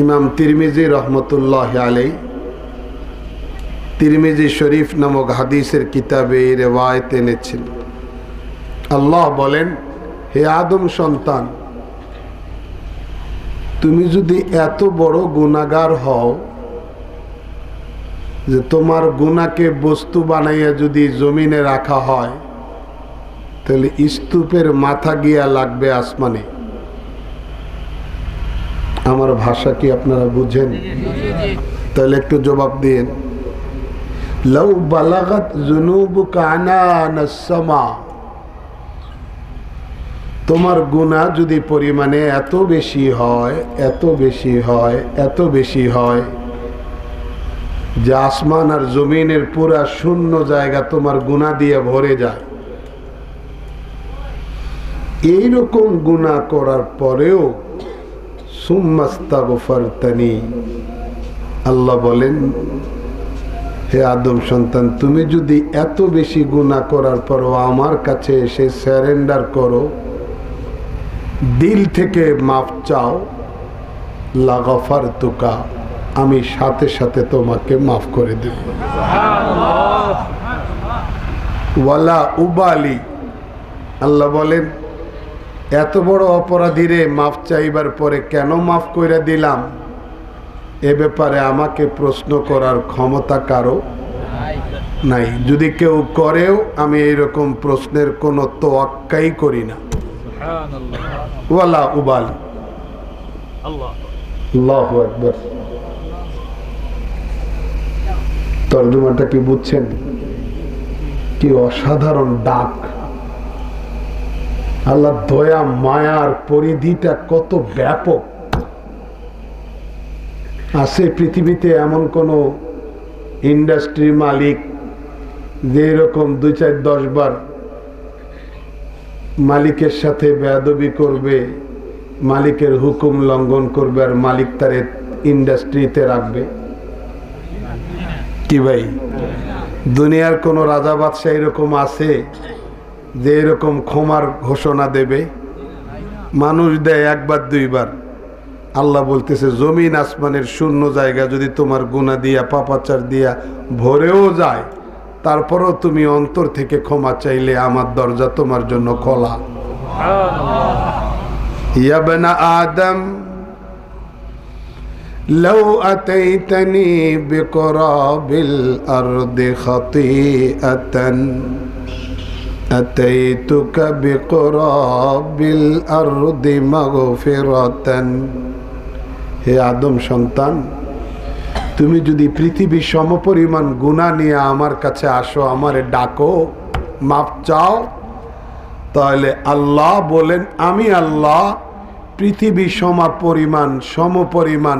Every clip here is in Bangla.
ইমাম তিরমিজি রহমতুল্লাহ আলাই তিরমিজি শরীফ নামক হাদিসের কিতাবে রেওয়ায়ত এনেছেন। আল্লাহ বলেন, হে আদম সন্তান, তুমি যদি এত বড় গুণাগার হও যে তোমার গুণাকে বস্তু বানাইয়া যদি জমিনে রাখা হয়, তাহলে স্তূপের মাথা গিয়া লাগবে আসমানে। আমার ভাষা কি আপনারা বুঝেন? তাহলে একটু জবাব দিন। লৌ বালাগত জুনুব কানা তোমার গুণা যদি পরিমাণে এত বেশি হয়, এত বেশি হয়, এত বেশি হয়, যে আসমান আর জমিনের পুরা শূন্য জায়গা তোমার গুণা দিয়ে ভরে যায়। এইরকম গুণা করার পরেও সুম্মাস্তাগফারতানি আল্লাহ বলেন হে আদম সন্তান তুমি যদি এত বেশি গুণা করার পরও আমার কাছে এসে স্যারেন্ডার করো দিল থেকে মাপ চাও লাগাফার তুকা আমি সাথে সাথে তোমাকে মাফ করে দেব। ওয়ালা উবালি আল্লাহ বলেন এত বড় অপরাধীরে মাফ চাইবার পরে কেন মাফ করে দিলাম? এ ব্যাপারে আমাকে প্রশ্ন করার ক্ষমতা কারও নাই। যদি কেউ করেও আমি এইরকম প্রশ্নের কোনো তোয়াক্কাই করি না। ওয়ালা উবাল। তর্জমাটা কি বুঝছেন? কি অসাধারণ ডাক। আল্লাহ দয়া, মায়ার পরিধিটা কত ব্যাপক। আছে পৃথিবীতে এমন কোন ইন্ডাস্ট্রির মালিক যে এরকম দুই চার দশ বার মালিকের সাথে বেয়াদবি করবে, মালিকের হুকুম লঙ্ঘন করবে আর মালিক তার ইন্ডাস্ট্রিতে রাখবে। কি ভাই? দুনিয়ার কোন রাজা বাদশাহ এরকম আছে? যে এরকম ক্ষমার ঘোষণা দেবে মানুষ দেয় একবার দুইবার আল্লাহ বলতেছে জমিন আসমানের শূন্য জায়গা যদি তোমার গুণা দিয়া পাপাচার দিয়া ভরেও যায় তারপরও তুমি অন্তর থেকে ক্ষমা চাইলে আমার দরজা তোমার জন্য খোলা ইয়াবনা আদম لو أتيتني بقراب الأرض خطيئة أتيتك بقراب الأرض مغفرة হে আদম সন্তান তুমি যদি পৃথিবী সমপরিমাণ গুণা নিয়ে আমার কাছে আসো আমারে ডাকো মাপ চাও তাহলে আল্লাহ বলেন আমি আল্লাহ পৃথিবী সমা পরিমাণ সমপরিমাণ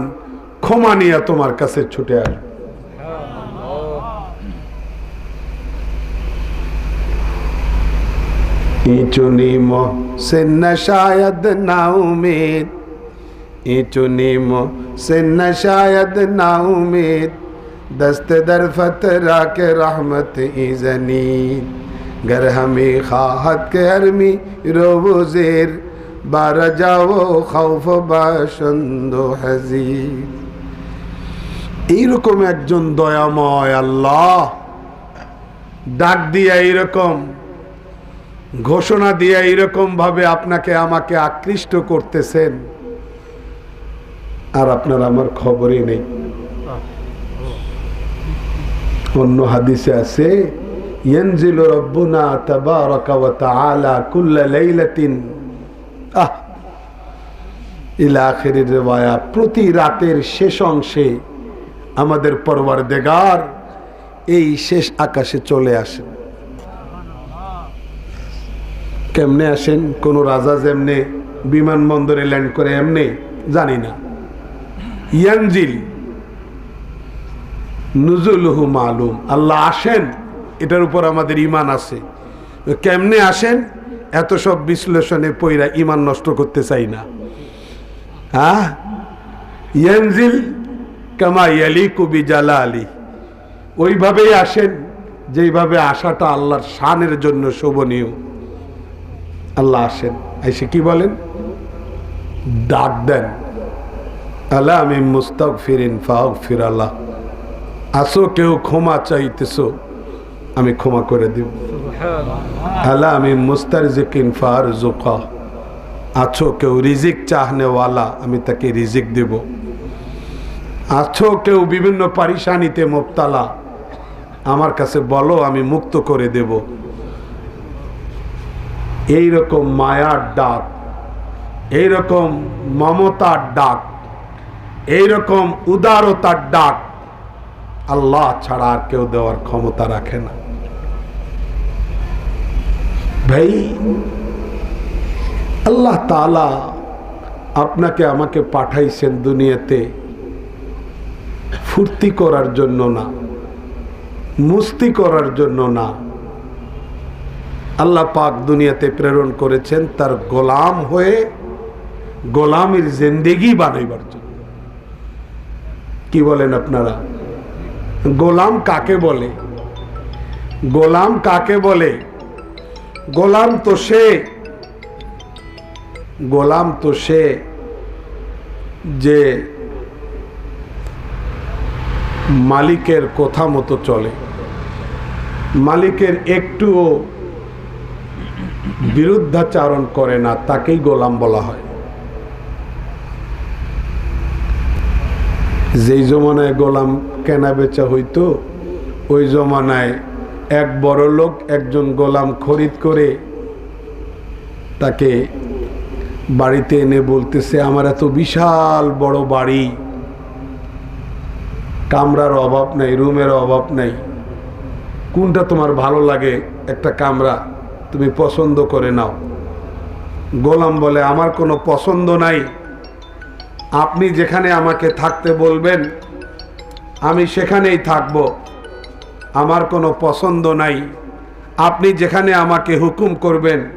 ক্ষমা নিয়ে তোমার কাছে ছুটে আসবে ইচুনি মো সেন্না শায়দ না উমেদ ইচুনি মো সেন্না শায়দ না উমেদ দস্ত দর ফতরা কে রহমত ইজনীদ گر ہمیں خواہت کے আরমি رو زیر بارہ যাও خوف باشند و حزیر এইরকম একজন দয়াময় আল্লাহ। ডাক দিয়া এইরকম। ঘোষণা দিয়ে এইরকম ভাবে আপনাকে আমাকে আকৃষ্ট করতেছেন আর আপনার আমার খবরই নেই অন্য হাদিসে আছে ينزل ربنا تبارك وتعالى كل ليلة আহ ইলা আখেরের রেওয়ায়া প্রতি রাতের শেষ অংশে আমাদের পরবার দেগার এই শেষ আকাশে চলে আসেন কেমনে আসেন? কোন রাজা যেমনে বিমানবন্দরে ল্যান্ড করে, এমনি? জানি না। ইয়ানজিল নুজুলহু মালুম। আল্লাহ আসেন, এটার উপর আমাদের ইমান আছে। কেমনে আসেন? এত সব বিশ্লেষণে পইরা ইমান নষ্ট করতে চাই না। হ্যাঁ ইয়ানজিল কামা ইয়ালি কবি জালা আলী ওইভাবেই আসেন, যেইভাবে আসাটা আল্লাহর শানের জন্য শোভনীয়। আল্লাহ আসেন। এসে কি বলেন? ডাক দেন। আল্লাহ আমি মুস্তাক ফিরিন ফাহক ফির আল্লাহ। আসো কেউ ক্ষমা চাইতেছো আমি ক্ষমা করে দিব। আল্লাহ আমি মুস্তার জিকিন ফার জোকা আছো কেউ রিজিক চাহনেওয়ালা আমি তাকে রিজিক দেব। আছো কেউ বিভিন্ন পারিশানিতে মোবতালা। আমার কাছে বলো আমি মুক্ত করে দেব। এই রকম মায়ার ডাক এই রকম মমতার ডাক এই রকম উদারতার ডাক আল্লাহ ছাড়া আর কেউ দেওয়ার ক্ষমতা রাখে না। ভাই, আল্লাহ তালা আপনাকে আমাকে পাঠাইছেন দুনিয়াতে ফুর্তি করার জন্য না, মুস্তি করার জন্য না। আল্লাহ পাক দুনিয়াতে প্রেরণ করেছেন তার গোলাম হয়ে গোলামের জিন্দেগি বানাইবার জন্য। কি বলেন আপনারা? গোলাম কাকে বলে? গোলাম কাকে বলে? গোলাম তো সে। গোলাম তো সে যে মালিকের কথা মতো চলে। মালিকের একটুও বিরুদ্ধাচারণ করে না, তাকেই গোলাম বলা হয়। যেই জমানায় গোলাম কেনা বেচা হইতো, ওই জমানায় এক বড় লোক একজন গোলাম খরিদ করে তাকে বাড়িতে এনে বলতেছে, আমার এত বিশাল বড় বাড়ি। কামরার অভাব নাই, রুমের অভাব নাই। কোনটা তোমার ভালো লাগে? একটা কামরা। তুমি পছন্দ করে নাও। গোলাম বলে, আমার কোনো পছন্দ নাই। আপনি যেখানে আমাকে থাকতে বলবেন, আমি সেখানেই থাকব। আমার কোনো পছন্দ নাই। আপনি যেখানে আমাকে হুকুম করবেন,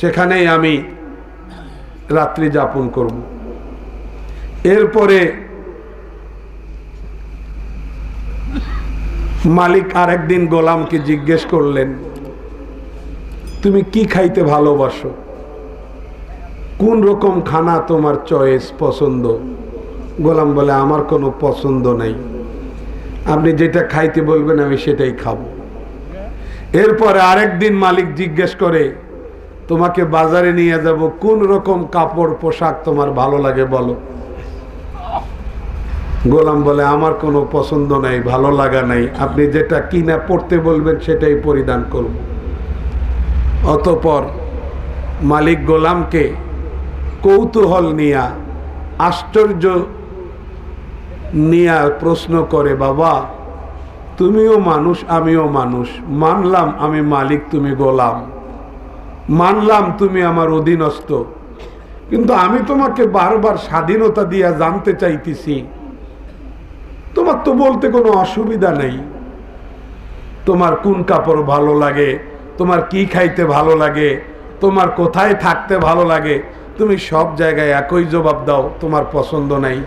সেখানেই আমি রাত্রি যাপন করব। এরপরে মালিক আরেকদিন গোলামকে জিজ্ঞেস করলেন তুমি কি খাইতে ভালোবাসো? কোন রকম খানা তোমার চয়েস পছন্দ? গোলাম বলে, আমার কোনো পছন্দ নাই। আপনি যেটা খাইতে বলবেন, আমি সেটাই খাব। এরপরে আরেকদিন মালিক জিজ্ঞেস করে, তোমাকে বাজারে নিয়ে যাব, কোন রকম কাপড়, পোশাক তোমার ভালো লাগে বলো? গোলাম বলে, আমার কোনো পছন্দ নাই, ভালো লাগা নাই। আপনি যেটা কিনা পড়তে বলবেন, সেটাই পরিধান করব। অতপর মালিক গোলামকে কৌতূহল নিয়া, আশ্চর্য নিয়া প্রশ্ন করে, বাবা, তুমিও মানুষ, আমিও মানুষ। মানলাম আমি মালিক, তুমি গোলাম। মানলাম তুমি আমার অধীনস্থ। কিন্তু আমি তোমাকে বারবার স্বাধীনতা দিয়া জানতে চাইতেছি। তোমার তো বলতে কোনো অসুবিধা নেই। তোমার কোন কাপড় ভালো লাগে? তোমার কি খাইতে ভালো লাগে? তোমার কোথায় থাকতে ভালো লাগে? তুমি সব জায়গায় একই জবাব দাও, তোমার পছন্দ নাই।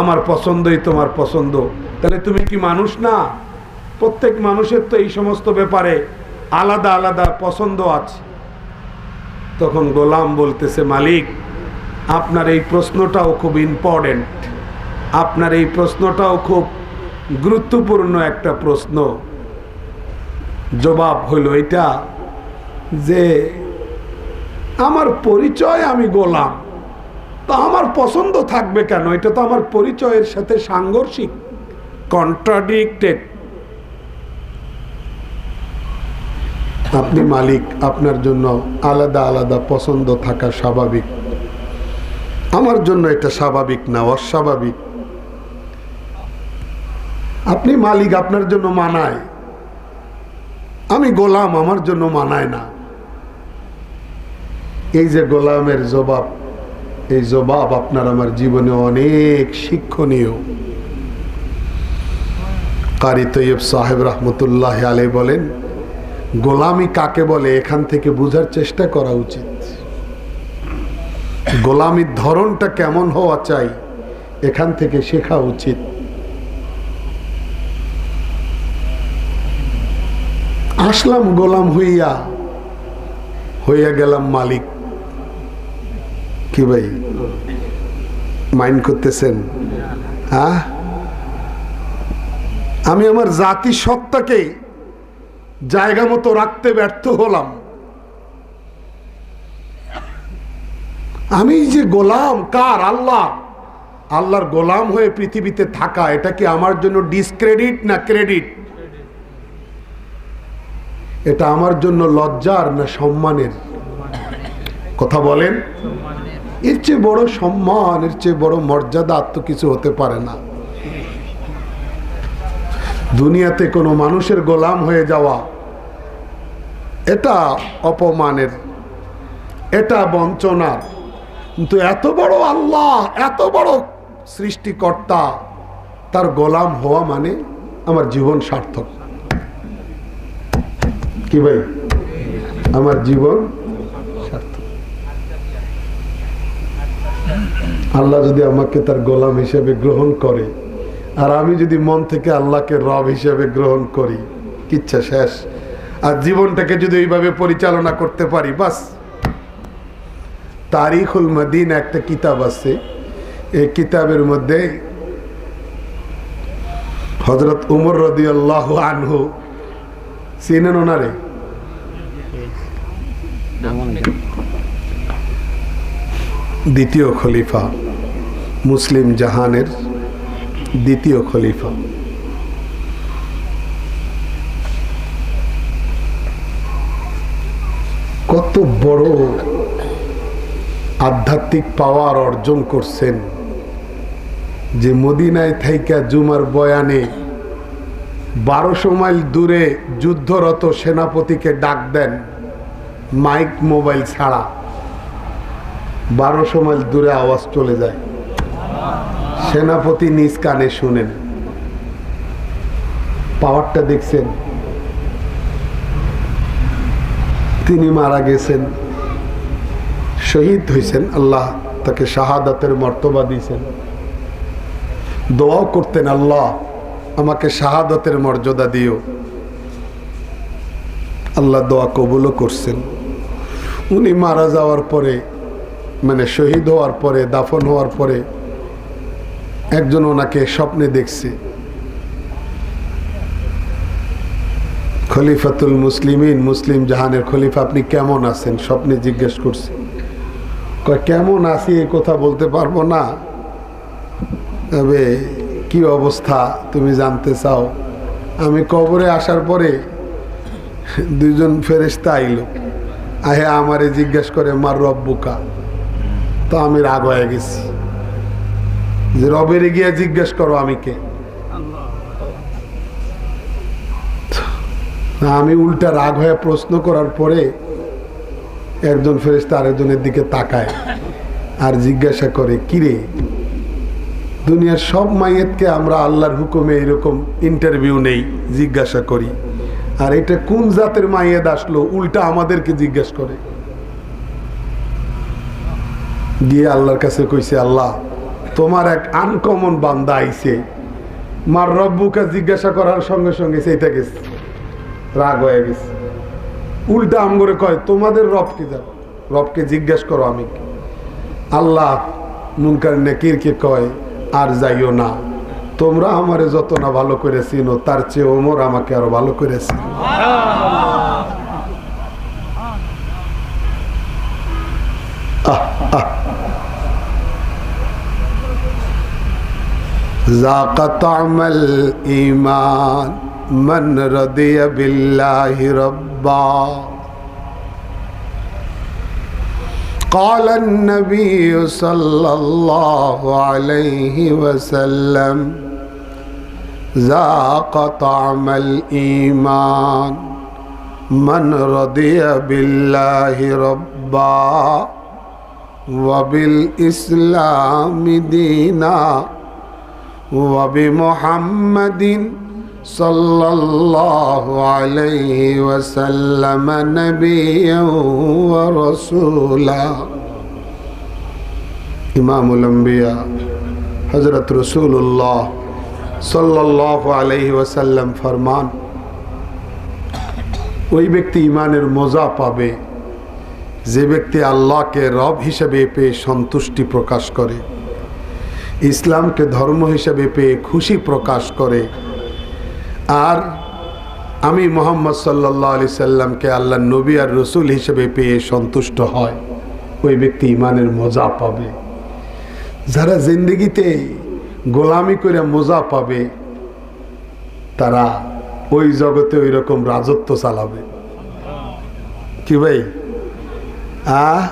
আমার পছন্দই তোমার পছন্দ। তাহলে তুমি কি মানুষ না? প্রত্যেক মানুষের তো এই সমস্ত ব্যাপারে আলাদা আলাদা পছন্দ আছে। তখন গোলাম বলতেছে, মালিক, আপনার এই প্রশ্নটাও খুব ইম্পর্টেন্ট আপনার এই প্রশ্নটাও খুব গুরুত্বপূর্ণ একটা প্রশ্ন। জবাব হইল এটা যে আমার পরিচয় আমি গোলাম। তো আমার পছন্দ থাকবে কেন? এটা তো আমার পরিচয়ের সাথে সাংঘর্ষিক কন্ট্রাডিক্টেড আপনি মালিক, আপনার জন্য আলাদা আলাদা পছন্দ থাকা স্বাভাবিক। আমার জন্য এটা স্বাভাবিক না অস্বাভাবিক। আপনি মালিক, আপনার জন্য মানায়। আমি গোলাম, আমার জন্য মানায় না। এই যে গোলামের জবাব, এই জবাব আপনার আমার জীবনে অনেক শিক্ষণীয়। কারি তৈয়ব সাহেব রহমতুল্লাহ আলে বলেন, গোলামি কাকে বলে এখান থেকে বোঝার চেষ্টা করা উচিত। গোলামির ধরনটা কেমন হওয়া চাই এখান থেকে শেখা উচিত। আসলাম গোলাম হইয়া হইয়া গেলাম মালিক। কি ভাই? মাইন্ড করতেছেন? হ্যাঁ আমি আমার জাতি সত্তাকে জায়গা মতো রাখতে ব্যর্থ হলাম। আমি যে গোলাম, কার? আল্লাহ আল্লাহর গোলাম হয়ে পৃথিবীতে থাকা, এটা কি আমার জন্য ডিসক্রেডিট না ক্রেডিট এটা আমার জন্য লজ্জার না সম্মানের? কথা বলেন। এর চেয়ে বড় সম্মান, এর চেয়ে বড় মর্যাদা তো কিছু হতে পারে না। দুনিয়াতে কোনো মানুষের গোলাম হয়ে যাওয়া, এটা অপমানের, এটা বঞ্চনার। কিন্তু এত বড় আল্লাহ, এত বড় সৃষ্টিকর্তা, তার গোলাম হওয়া মানে আমার জীবন সার্থক। কি ভাই? আমার জীবন? আল্লাহ যদি আমাকে তার গোলাম হিসেবে গ্রহণ করে, আর আমি যদি মন থেকে আল্লাহকে রব হিসেবে গ্রহণ করি, কিচ্ছা শেষ। আর জীবনটাকে যদি এইভাবে পরিচালনা করতে পারি, বাস। তারিখুল মদিন একটা কিতাব আছে। এই কিতাবের মধ্যে হজরত উমর রদি আল্লাহ আনহু ওনারে? দ্বিতীয় খলিফা, মুসলিম জাহানের দ্বিতীয় খলিফা। কত বড় আধ্যাত্মিক পাওয়ার অর্জন করছেন যে মদিনায় থাইকা জুমার বয়ানে বারোশো মাইল দূরে যুদ্ধরত সেনাপতিকে ডাক দেন মাইক মোবাইল ছাড়া। বারোশো মাইল দূরে আওয়াজ চলে যায়। সেনাপতি নিজ কানে শুনেন। পাওয়ারটা দেখছেন। তিনি মারা গেছেন। শহীদ হয়েছেন। আল্লাহ তাকে শাহাদাতের মর্তবা দিয়েছেন। দোয়াও করতেন আল্লাহ। আমাকে শাহাদতের মর্যাদা দিও। আল্লাহ দোয়া কবুলও করছেন। উনি মারা যাওয়ার পরে মানে শহীদ হওয়ার পরে, দাফন হওয়ার পরে একজন ওনাকে স্বপ্নে দেখছে। খলিফাতুল মুসলিমিন, মুসলিম জাহানের খলিফা, আপনি কেমন আছেন? স্বপ্নে জিজ্ঞেস করছে। কেমন আছি? এই কথা বলতে পারব না। তবে কি অবস্থা তুমি জানতে চাও? আমি কবরে আসার পরে দুজন ফেরেস্তা আইল। আহে আমারে জিজ্ঞেস করে, মার রব্বুকা তো আমি রাগ হয়ে গেছি। যে রবের গিয়ে জিজ্ঞেস করো আমি কে? আমি উল্টা রাগ হয়ে প্রশ্ন করার পরে একজন ফেরেস্তা আরেকজনের দিকে তাকায় আর জিজ্ঞাসা করে কিরে দুনিয়ার সব মাইয়েতকে আমরা আল্লাহর হুকুমে এরকম ইন্টারভিউ নেই, জিজ্ঞাসা করি। আর এটা কোন জাতের মাইয়েদ আসলো, উল্টা আমাদেরকে জিজ্ঞাসা করে। গিয়ে আল্লাহর কাছে কইছে, আল্লাহ, তোমার এক আনকমন বান্দা আইছে। মার রব্বুকে জিজ্ঞাসা করার সঙ্গে সঙ্গে সেইটা গেছে রাগ হয়ে গেছে। উল্টা আম করে কয়, তোমাদের রবকে যাও, রবকে জিজ্ঞেস করো আমি। আল্লাহ মুনকার নেকিরকে কয় আর যাইও না। তোমরা আমারে যত না ভালো করে চিনো, তার চেয়ে ওমর আমাকে আরও ভালো করে চিনো। ইমান মন বিল্লাহি রব্বা। قال النبي صلى الله عليه وسلم ذاق طعم الإيمان من رضي بالله ربا وبالإسلام دينا وبمحمد صلى الله عليه وسلم نبيا ورسولا إمام الأنبياء حضرت رسول الله صلى الله عليه وسلم ফরমান ওই ব্যক্তি ইমানের মজা পাবে যে ব্যক্তি আল্লাহকে রব হিসেবে পেয়ে সন্তুষ্টি প্রকাশ করে ইসলামকে ধর্ম হিসেবে পেয়ে খুশি প্রকাশ করে আর আমি মোহাম্মদ সাল্লাহ আলি সাল্লামকে আল্লাহ নবী আর রসুল হিসেবে পেয়ে সন্তুষ্ট হয়। ওই ব্যক্তি ইমানের মজা পাবে। যারা জিন্দগিতে গোলামি করে মজা পাবে, তারা ওই জগতে ওই রকম রাজত্ব চালাবে। কি ভাই? আ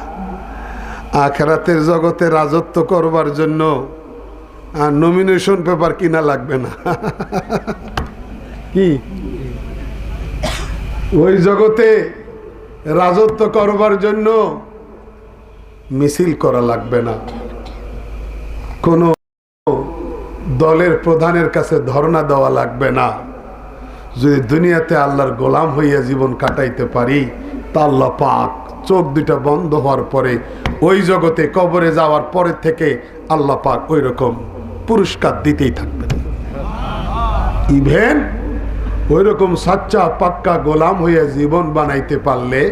আখেরাতের জগতে রাজত্ব করবার জন্য নমিনেশন পেপার কিনা লাগবে না। কি? ওই জগতে রাজত্ব করবার জন্য মিছিল করা লাগবে না। কোনো দলের প্রধানের কাছে ধর্ণা দেওয়া লাগবে না। যদি দুনিয়াতে আল্লাহর গোলাম হইয়া জীবন কাটাইতে পারি, তা পাক চোখ দুটা বন্ধ হওয়ার পরে, ওই জগতে কবরে যাওয়ার পরে থেকে আল্লাহ পাক ওই রকম পুরস্কার দিতেই থাকবেন। ইভেন ওই রকম সাচ্চা পাক্কা গোলাম হইয়া জীবন বানাইতে পারলে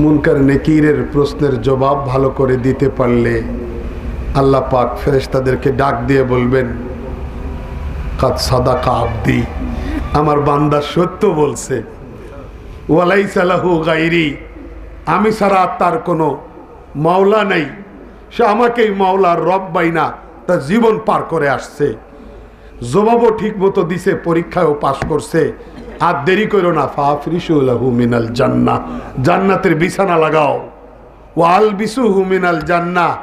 মুনকার নেকিরের প্রশ্নের জবাব ভালো করে দিতে পারলে আল্লাহ পাক ফেরেশতাদেরকে ডাক দিয়ে বলবেন, কাদ সাদা কাবদি আমার বান্দা সত্য বলছে ওয়ালাই সালাহু গাইরি আমি ছাড়া তার কোনো মাওলা নেই। সে আমাকেই মাওলার রব বাইনা তার জীবন পার করে আসছে। জবাবও ঠিক মতো দিছে, পরীক্ষায়ও পাশ করছে। আর দেরি করো না ফাফরিসুল্লাহু মিনাল জান্না। জান্নাতের বিছানা লাগাও। ও আল বিসুহু মিনাল জান্না।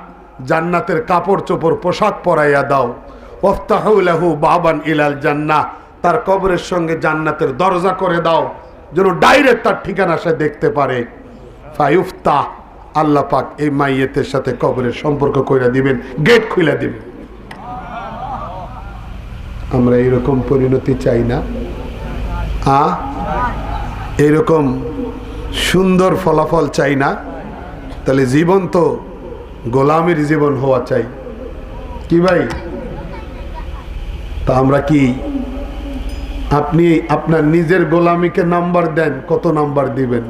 জান্নাতের কাপড় চোপড় পোশাক পরাইয়া দাও। ওফতাহুলাহু বাবান ইলাল জান্না। তার কবরের সঙ্গে জান্নাতের দরজা করে দাও, যেন ডাইরেক্ট তার ঠিকানা সে দেখতে পারে। ফাইফতা আল্লাহ পাক এই মাইয়েতের সাথে কবরের সম্পর্ক কইরা দিবেন, গেট খুলে দিবেন। আমরা এরকম পরিণতি চাই না। আ এরকম সুন্দর ফলাফল চাই না। তাহলে জীবন তো গোলামের জীবন হওয়া চাই। কি ভাই? তা আমরা কি আপনি আপনার নিজের গোলামিকে নাম্বার দেন, কত নাম্বার দিবেন?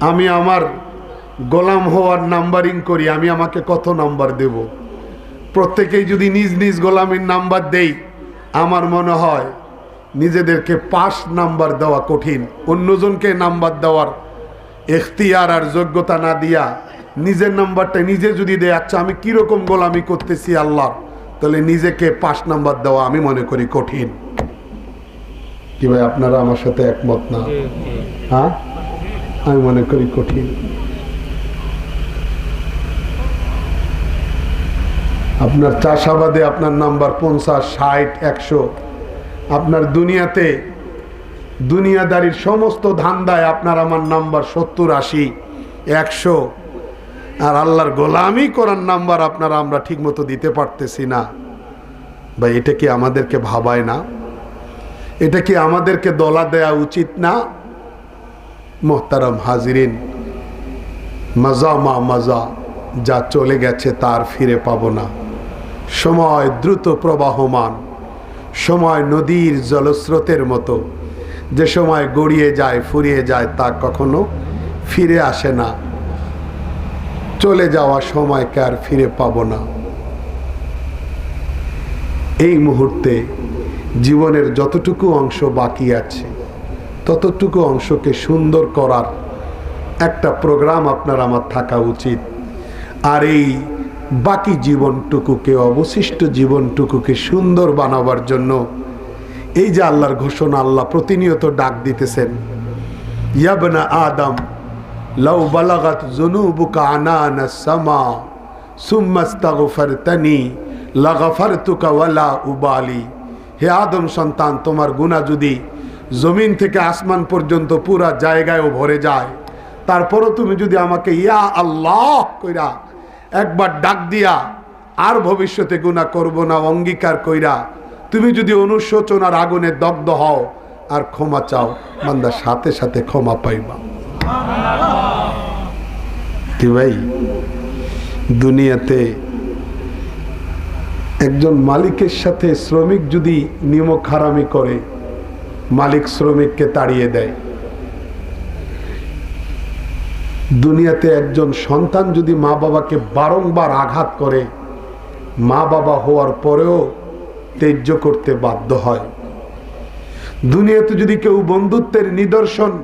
আমি আমার গোলাম হওয়ার নাম্বারিং করি, আমি আমাকে কত নাম্বার দেব? প্রত্যেকেই যদি নিজ নিজ গোলামির নাম্বার দেই আমার মনে হয় নিজেদেরকে পাস নাম্বার দেওয়া কঠিন অন্যজনকে নাম্বার দেওয়ার এখতিয়ার আর যোগ্যতা না দিয়া নিজের নাম্বারটা নিজে যদি দেয় আচ্ছা আমি কীরকম গোলামি করতেছি আল্লাহ তাহলে নিজেকে পাস নাম্বার দেওয়া আমি মনে করি কঠিন। কি ভাই আপনারা আমার সাথে একমত না? হ্যাঁ? আমি মনে করি কঠিন। আপনার চাষাবাদে আপনার নাম্বার পঞ্চাশ, ষাট, একশো। আপনার দুনিয়াতে দুনিয়াদারির সমস্ত ধান্দায় আপনার আমার নাম্বার সত্তর, আশি, একশো। আর আল্লাহর গোলামি করার নাম্বার আপনারা আমরা ঠিকমতো দিতে পারতেছি না। বা এটা কি আমাদেরকে ভাবায় না? এটা কি আমাদেরকে দলা দেয়া উচিত না? মোহতারাম হাজিরিন, মজা মা মজা, যা চলে গেছে তার ফিরে পাবো না। সময় দ্রুত প্রবাহমান, সময় নদীর জলস্রোতের মতো। যে সময় গড়িয়ে যায়, ফুরিয়ে যায়, তা কখনো ফিরে আসে না। চলে যাওয়া সময়কে আর ফিরে পাবো না। এই মুহূর্তে জীবনের যতটুকু অংশ বাকি আছে, ততটুকু অংশকে সুন্দর করার একটা প্রোগ্রাম আপনার আমার থাকা উচিত। আর এই বাকি জীবনটুকুকে, অবশিষ্ট জীবনটুকুকে সুন্দর বানাবার জন্য এই যে আল্লাহর ঘোষণা, আল্লাহ প্রতিনিয়ত ডাক দিতেছেন। ইয়াবনা আদম, লাউ বালাগাত জুনুবুকা আনানা সামা সুম্মাস্তাগফারতানি লাগাফারতুকা ওয়ালা উবালি। হে আদম সন্তান, তোমার গুনাহ যদি জমিন থেকে আসমান পর্যন্ত পুরা জায়গায়ও ভরে যায়, তারপরও তুমি যদি আমাকে ইয়া আল্লাহ কইরা একবার ডাক দিয়া, আর ভবিষ্যতে গুণা করব না, অঙ্গীকার কইরা। তুমি যদি অনুশোচনার আগুনে দগ্ধ হও, আর ক্ষমা চাও, বান্দা সাথে সাথে ক্ষমা পাইবা। কি ভাই? দুনিয়াতে একজন মালিকের সাথে শ্রমিক যদি নিয়মক হারামি করে, মালিক শ্রমিককে তাড়িয়ে দেয়। দুনিয়াতে একজন সন্তান যদি মা বাবাকে বারংবার আঘাত করে, মা বাবা হওয়ার পরেও ত্যায্য করতে বাধ্য হয়। দুনিয়াতে যদি কেউ বন্ধুত্বের নিদর্শন,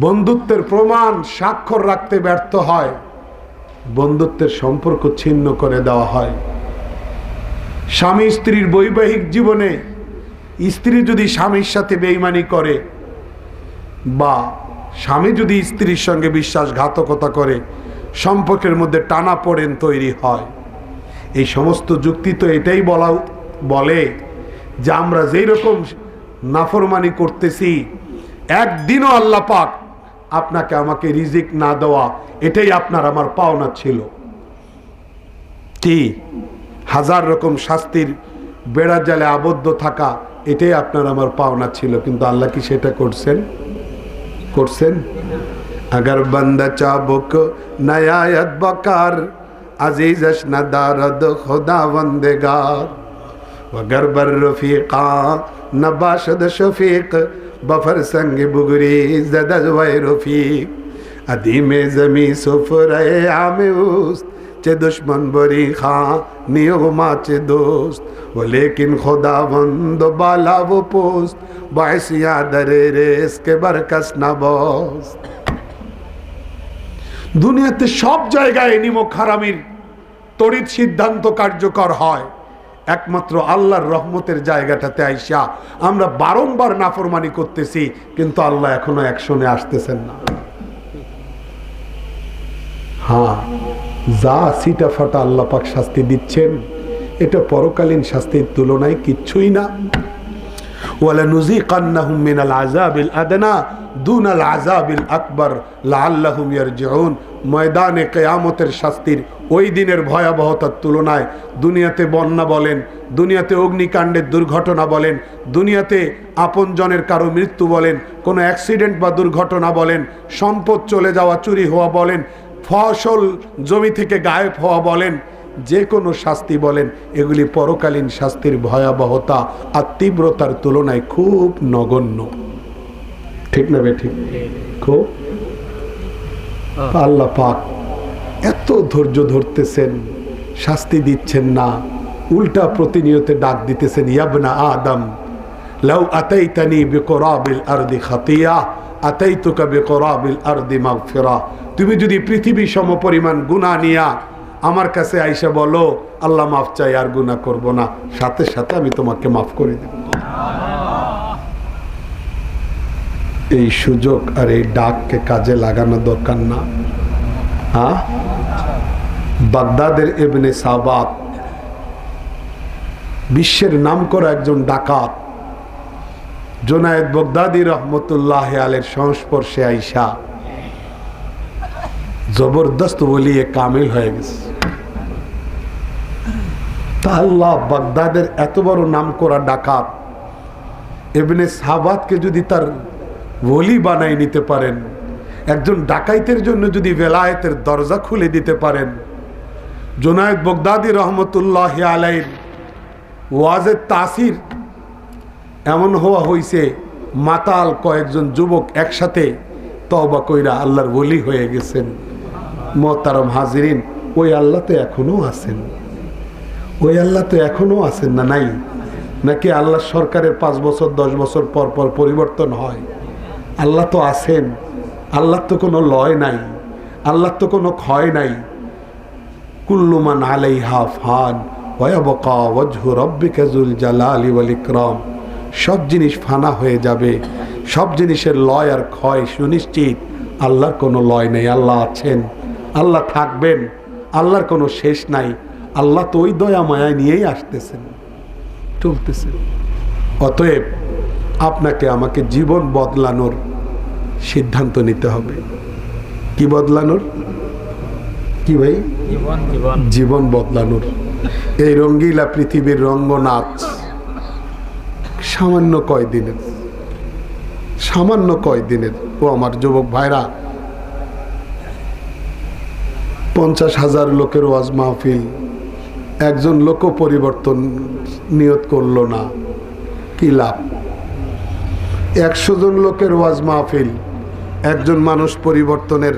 বন্ধুত্বের প্রমাণ, স্বাক্ষর রাখতে ব্যর্থ হয়, বন্ধুত্বের সম্পর্ক ছিন্ন করে দেওয়া হয়। স্বামী স্ত্রীর বৈবাহিক জীবনে স্ত্রী যদি স্বামীর সাথে বেইমানি করে বা স্বামী যদি স্ত্রীর সঙ্গে বিশ্বাসঘাতকতা করে, সম্পর্কের মধ্যে টানা পড়েন তৈরি হয়। এই সমস্ত যুক্তি তো এটাই বলা বলে যে আমরা যেই রকম নাফরমানি করতেছি, একদিনও আল্লাহ পাক আপনাকে আমাকে রিজিক না দেওয়া, এটাই আপনার আমার পাওনা ছিল। কি? হাজার রকম শাস্তির বেড়া জালে আবদ্ধ থাকা, এটাই আপনার আমার পাওনা ছিল, কিন্তু আল্লাহ কি সেটা করছেন? পড়ছেন আগার বান্দা চাবক নায়াত বকার আজিজ না দারদ খোদা বন্দেগার وگر بر رفیقا نباشد شفیق بفر سنگ بگری زدد وی رفیق عدیم زمی سفره عام اوست چه دشمن بری خاں نیو ما দোস্ত। ও লেকিন খোদা বন্দ বালা و পোস্ত। বাইসিয়া দরে রেস কে বরকস না বস দুনিয়াতে সব জায়গায় নিমো খারামির তড়িৎ সিদ্ধান্ত কার্যকর হয়। একমাত্র আল্লাহর রহমতের জায়গাটাতে আইসা আমরা বারংবার নাফরমানি করতেছি, কিন্তু আল্লাহ এখনও একশনে আসতেছেন না। হ্যাঁ। যা সিটা ফাটা আল্লাহ পাক শাস্তি দিচ্ছেন এটা পরকালীন শাস্তির তুলনায় কিচ্ছুই না ولنذيقنهم من العذاب الأدنى دون العذاب الأكبر لعلهم يرجعون ময়দানে কেয়ামতের শাস্তির ওই দিনের ভয়াবহতার তুলনায় দুনিয়াতে বন্যা বলেন দুনিয়াতে অগ্নিকাণ্ডের দুর্ঘটনা বলেন দুনিয়াতে আপনজনের কারো মৃত্যু বলেন কোনো অ্যাক্সিডেন্ট বা দুর্ঘটনা বলেন সম্পদ চলে যাওয়া চুরি হওয়া বলেন ফসল জমি থেকে গায়েব হওয়া বলেন, যে কোনো শাস্তি বলেন, এগুলি পরকালীন শাস্তির ভয়াবহতা আর তীব্রতার তুলনায় খুব নগণ্য। ঠিক না ঠিক? খুব? আল্লাহ পাক এত ধৈর্য ধরতেছেন, শাস্তি দিচ্ছেন না, উল্টা প্রতিনিয়তে ডাক দিতেছেন, ইয়াবনা আদম, লাউ আতাইতানি বিকরাবিল আরদি খাতিয়া, আতাইতুকা বিকরাবিল আরদি মাগফিরা। তুমি যদি পৃথিবী সম পরিমাণ গুনাহ নিয়া আমার কাছে আইসা বলো, আল্লাহ মাফ চাই, আর গুনাহ করব না। সাথে সাথে আমি তোমাকে মাফ করে দেব। এই সুযোগ আর এই ডাককে কাজে লাগানো দরকার না। হ্যাঁ? বাগদাদের এমনি সাবাত বিশ্বের নাম করা একজন ডাকাত, জোনায়েদ বগদাদি রহমতুল্লাহ আলের সংস্পর্শে আইসা জবরদস্ত বলিয়ে কামিল হয়ে গেছে। তা আল্লাহ বাগদাদের এত বড় নাম করা ডাকাত। এমনি সাবাতকে যদি তার বলি বানাই নিতে পারেন, একজন ডাকাইতের জন্য যদি বেলায়েতের দরজা খুলে দিতে পারেন, জোনায়দ বগদাদি রহমতুল্লাহ আলাইর ওয়াজের তাসির এমন হওয়া হইছে, মাতাল কয়েকজন যুবক একসাথে তবা কইরা আল্লাহর বলি হয়ে গেছেন। মতারম হাজিরিন, ওই আল্লাহ তো এখনও আছেন। ওই আল্লাহ তো এখনও আছেন না নাই? নাকি আল্লাহ সরকারের পাঁচ বছর, দশ বছর পর পর পরিবর্তন হয়? আল্লাহ তো আছেন। আল্লাহর তো কোনো লয় নাই। আল্লাহর তো কোনো ক্ষয় নাই। কুল্লুমান আলাইহা ফান ওয়াবকা সব জিনিস ফানা হয়ে যাবে। সব জিনিসের লয় আর ক্ষয় সুনিশ্চিত। আল্লাহর কোনো লয় নেই। আল্লাহ আছেন। আল্লাহ থাকবেন আল্লাহর কোনো শেষ নাই। আল্লাহ তো ওই দয়া মায়া নিয়েই আসতেছেন চলতেছেন অতএব আপনাকে আমাকে জীবন বদলানোর সিদ্ধান্ত নিতে হবে। কি বদলানোর? কি ভাই? জীবন বদলানোর। এই রঙ্গিলা পৃথিবীর রঙ্গনাচ সামান্য কয়দিনের সামান্য কয়দিনের। ও আমার যুবক ভাইরা পঞ্চাশ হাজার লোকের ওয়াজ মাহফিল। একজন লোক পরিবর্তন নিয়ত করল না। কি লাভ? একশো জন লোকের ওয়াজ মাহফিল, একজন মানুষ পরিবর্তনের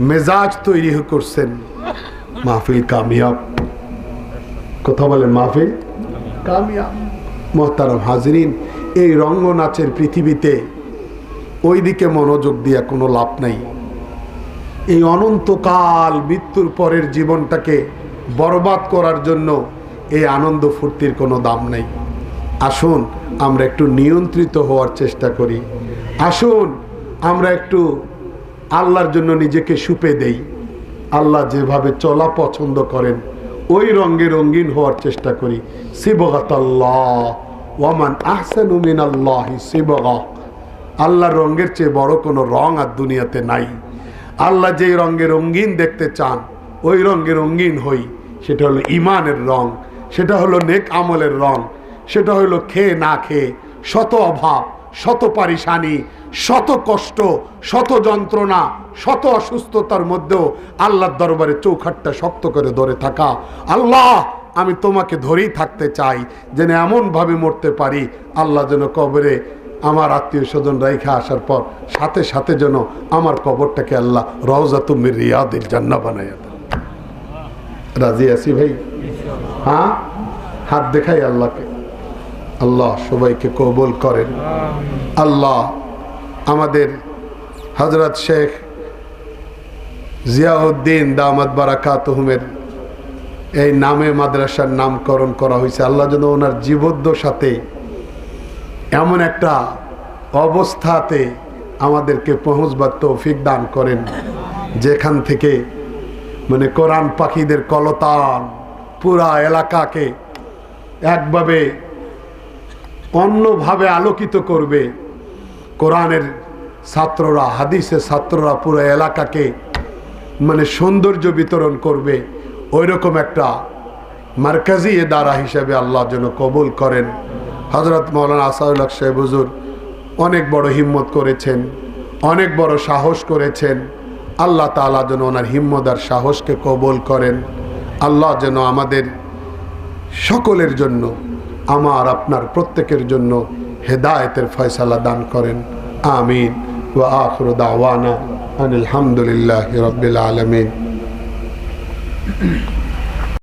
মেজাজ তৈরি করছেন। মাহফিল কামিয়াব। কথা বলেন মাহফিল? কামিয়াব। মোহতারাম হাজরিন, এই রঙ্গনাচের পৃথিবীতে ওইদিকে মনোযোগ দিয়ে কোনো লাভ নাই। এই অনন্তকাল মৃত্যুর পরের জীবনটাকে বরবাদ করার জন্য এই আনন্দ ফুর্তির কোনো দাম নেই। আসুন, আমরা একটু নিয়ন্ত্রিত হওয়ার চেষ্টা করি। আসুন, আমরা একটু আল্লাহর জন্য নিজেকে সুপে দেই। আল্লাহ যেভাবে চলা পছন্দ করেন, ওই রঙে রঙিন হওয়ার চেষ্টা করি। শিবগাতাল্লাহ ওয়ামান আহসানু মিনাল্লাহি শিবগা আল্লাহর রঙের চেয়ে বড় কোনো রং আর দুনিয়াতে নাই। আল্লাহ যেই রঙে রঙিন দেখতে চান, ওই রঙে রঙিন হই। সেটা হলো ইমানের রং, সেটা হলো নেক আমলের রং, সেটা হলো খেয়ে না খেয়ে, শত অভাব, শত পারিশানি, শত কষ্ট, শত যন্ত্রণা, শত অসুস্থতার মধ্যেও আল্লাহর দরবারে চৌখাটটা শক্ত করে ধরে থাকা। আল্লাহ, আমি তোমাকে ধরেই থাকতে চাই, যেন এমনভাবে মরতে পারি, আল্লাহ যেন কবরে আমার আত্মীয় স্বজন রেখে আসার পর সাথে সাথে যেন আমার কবরটাকে আল্লাহ রওজা তুমি রিয়াদের জান্না বানাইয়া দেন। রাজি আছি ভাই? হ্যাঁ? হাত দেখাই আল্লাহকে। আল্লাহ সবাইকে কবুল করেন। আল্লাহ আমাদের হজরত শেখ জিয়াউদ্দিন দামাদ বারাকাতহুমের এই নামে মাদ্রাসার নামকরণ করা হয়েছে। আল্লাহ যেন ওনার জীবদ্দ সাথে এমন একটা অবস্থাতে আমাদেরকে পৌঁছবার তৌফিক দান করেন, যেখান থেকে মানে কোরআন পাখিদের কলতান পুরা এলাকাকে একভাবে অন্যভাবে আলোকিত করবে। কোরআনের ছাত্ররা, হাদিসের ছাত্ররা পুরো এলাকাকে মানে সৌন্দর্য বিতরণ করবে। ওই রকম একটা মার্কাজি এ দ্বারা হিসাবে আল্লাহ যেন কবুল করেন। হজরত মৌলানা আসাউল্লাহ সাহেব হুজুর অনেক বড় হিম্মত করেছেন, অনেক বড় সাহস করেছেন। আল্লাহ তালা যেন ওনার হিম্মত আর সাহসকে কবুল করেন। আল্লাহ যেন আমাদের সকলের জন্য, আমার, আপনার প্রত্যেকের জন্য হেদায়েতের ফয়সালা দান করেন। আমিন। ওয়া আখরু দাওয়ানা আনিল রাব্বিল আলামিন।